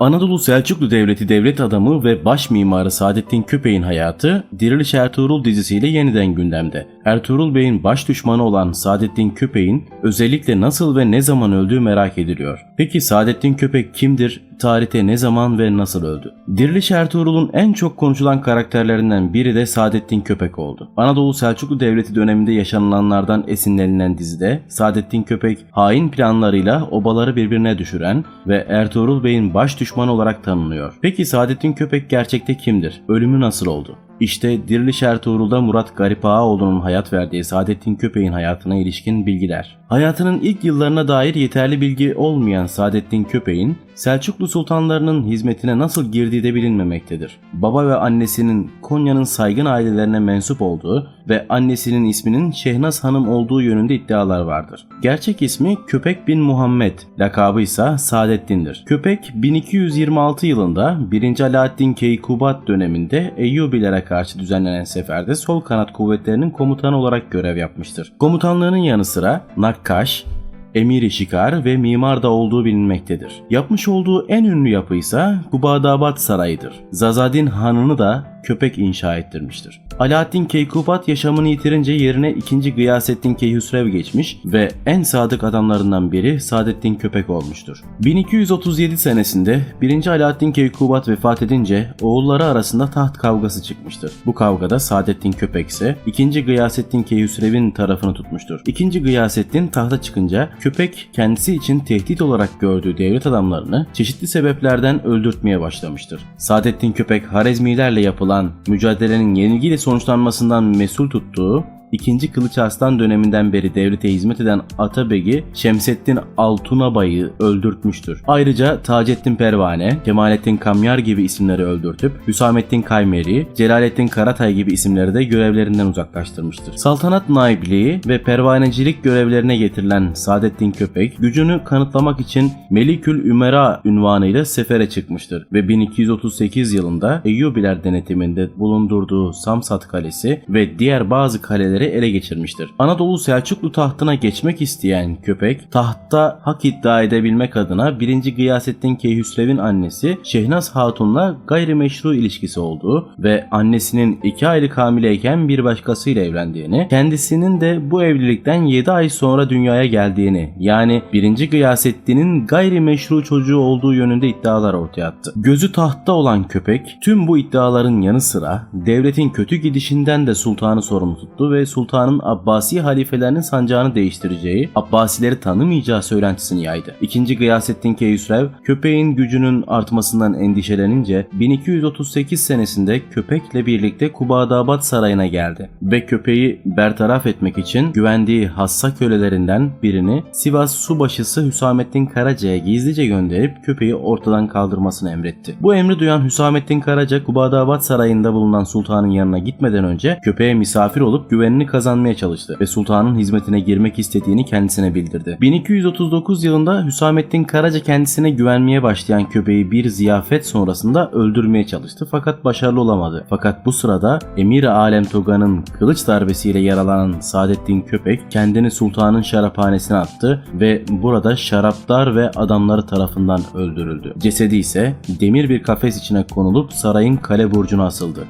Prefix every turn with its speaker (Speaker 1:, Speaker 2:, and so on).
Speaker 1: Anadolu Selçuklu Devleti devlet adamı ve baş mimarı Saadettin Köpek'in hayatı Diriliş Ertuğrul dizisiyle yeniden gündemde. Ertuğrul Bey'in baş düşmanı olan Saadettin Köpek'in özellikle nasıl ve ne zaman öldüğü merak ediliyor. Peki Saadettin Köpek kimdir? Tarihte ne zaman ve nasıl öldü? Diriliş Ertuğrul'un en çok konuşulan karakterlerinden biri de Saadettin Köpek oldu. Anadolu Selçuklu Devleti döneminde yaşanılanlardan esinlenilen dizide Saadettin Köpek hain planlarıyla obaları birbirine düşüren ve Ertuğrul Bey'in baş düşmanı olarak tanınıyor. Peki Saadettin Köpek gerçekte kimdir? Ölümü nasıl oldu? İşte Diriliş Ertuğrul'da Murat Garip Ağaoğlu'nun hayat verdiği Saadettin Köpek'in hayatına ilişkin bilgiler. Hayatının ilk yıllarına dair yeterli bilgi olmayan Saadettin Köpek'in Selçuklu sultanlarının hizmetine nasıl girdiği de bilinmemektedir. Baba ve annesinin Konya'nın saygın ailelerine mensup olduğu ve annesinin isminin Şehnaz Hanım olduğu yönünde iddialar vardır. Gerçek ismi Köpek bin Muhammed, lakabı ise Saadettin'dir. Köpek 1226 yılında 1. Alaaddin Keykubat döneminde Eyyubilere karşı düzenlenen seferde sol kanat kuvvetlerinin komutanı olarak görev yapmıştır. Komutanlığının yanı sıra Nakkaş, emiri şikar ve mimar da olduğu bilinmektedir. Yapmış olduğu en ünlü yapı ise Kubadabat Sarayı'dır. Zazadin Hanı'nı da köpek inşa ettirmiştir. Alaaddin Keykubat yaşamını yitirince yerine 2. Gıyasettin Keyhüsrev geçmiş ve en sadık adamlarından biri Saadettin Köpek olmuştur. 1237 senesinde 1. Alaaddin Keykubat vefat edince oğulları arasında taht kavgası çıkmıştır. Bu kavgada Saadettin Köpek ise 2. Gıyasettin Keyhüsrev'in tarafını tutmuştur. 2. Gıyasettin tahta çıkınca Köpek kendisi için tehdit olarak gördüğü devlet adamlarını çeşitli sebeplerden öldürtmeye başlamıştır. Saadettin Köpek Harezmilerle yapılan mücadelenin yenilgiyle sonuçlanmasından mesul tuttuğu 2. Kılıç Arslan döneminden beri devlete hizmet eden Atabegi Şemsettin Altunabay'ı öldürtmüştür. Ayrıca Taceddin Pervane, Kemalettin Kamyar gibi isimleri öldürtüp Hüsamettin Kaymeri, Celalettin Karatay gibi isimleri de görevlerinden uzaklaştırmıştır. Saltanat naibliği ve pervanecilik görevlerine getirilen Saadettin Köpek gücünü kanıtlamak için Melikül Ümera ünvanıyla sefere çıkmıştır ve 1238 yılında Eyyubiler denetiminde bulundurduğu Samsat Kalesi ve diğer bazı kaleleri ele geçirmiştir. Anadolu Selçuklu tahtına geçmek isteyen köpek tahtta hak iddia edebilmek adına 1. Gıyasettin Keyhüsrev'in annesi Şehnaz Hatun'la gayrimeşru ilişkisi olduğu ve annesinin 2 aylık hamileyken bir başkasıyla evlendiğini, kendisinin de bu evlilikten 7 ay sonra dünyaya geldiğini yani 1. Gıyasettin'in gayrimeşru çocuğu olduğu yönünde iddialar ortaya attı. Gözü tahtta olan köpek tüm bu iddiaların yanı sıra devletin kötü gidişinden de sultanı sorumlu tuttu ve sultanın Abbasi halifelerinin sancağını değiştireceği, Abbasileri tanımayacağı söylentisini yaydı. İkinci Gıyasettin Keyhüsrev köpeğin gücünün artmasından endişelenince 1238 senesinde köpekle birlikte Kubadabat Sarayı'na geldi ve köpeği bertaraf etmek için güvendiği hassa kölelerinden birini Sivas subaşısı Hüsamettin Karaca'ya gizlice gönderip köpeği ortadan kaldırmasını emretti. Bu emri duyan Hüsamettin Karaca Kubadabat Sarayı'nda bulunan sultanın yanına gitmeden önce köpeğe misafir olup güvenini kazanmaya çalıştı ve sultanın hizmetine girmek istediğini kendisine bildirdi. 1239 yılında Hüsamettin Karaca kendisine güvenmeye başlayan köpeği bir ziyafet sonrasında öldürmeye çalıştı fakat başarılı olamadı. Fakat bu sırada Emir Alem Toga'nın kılıç darbesiyle yaralanan Saadettin Köpek kendini sultanın şaraphanesine attı ve burada şaraplar ve adamları tarafından öldürüldü. Cesedi ise demir bir kafes içine konulup sarayın kale burcuna asıldı.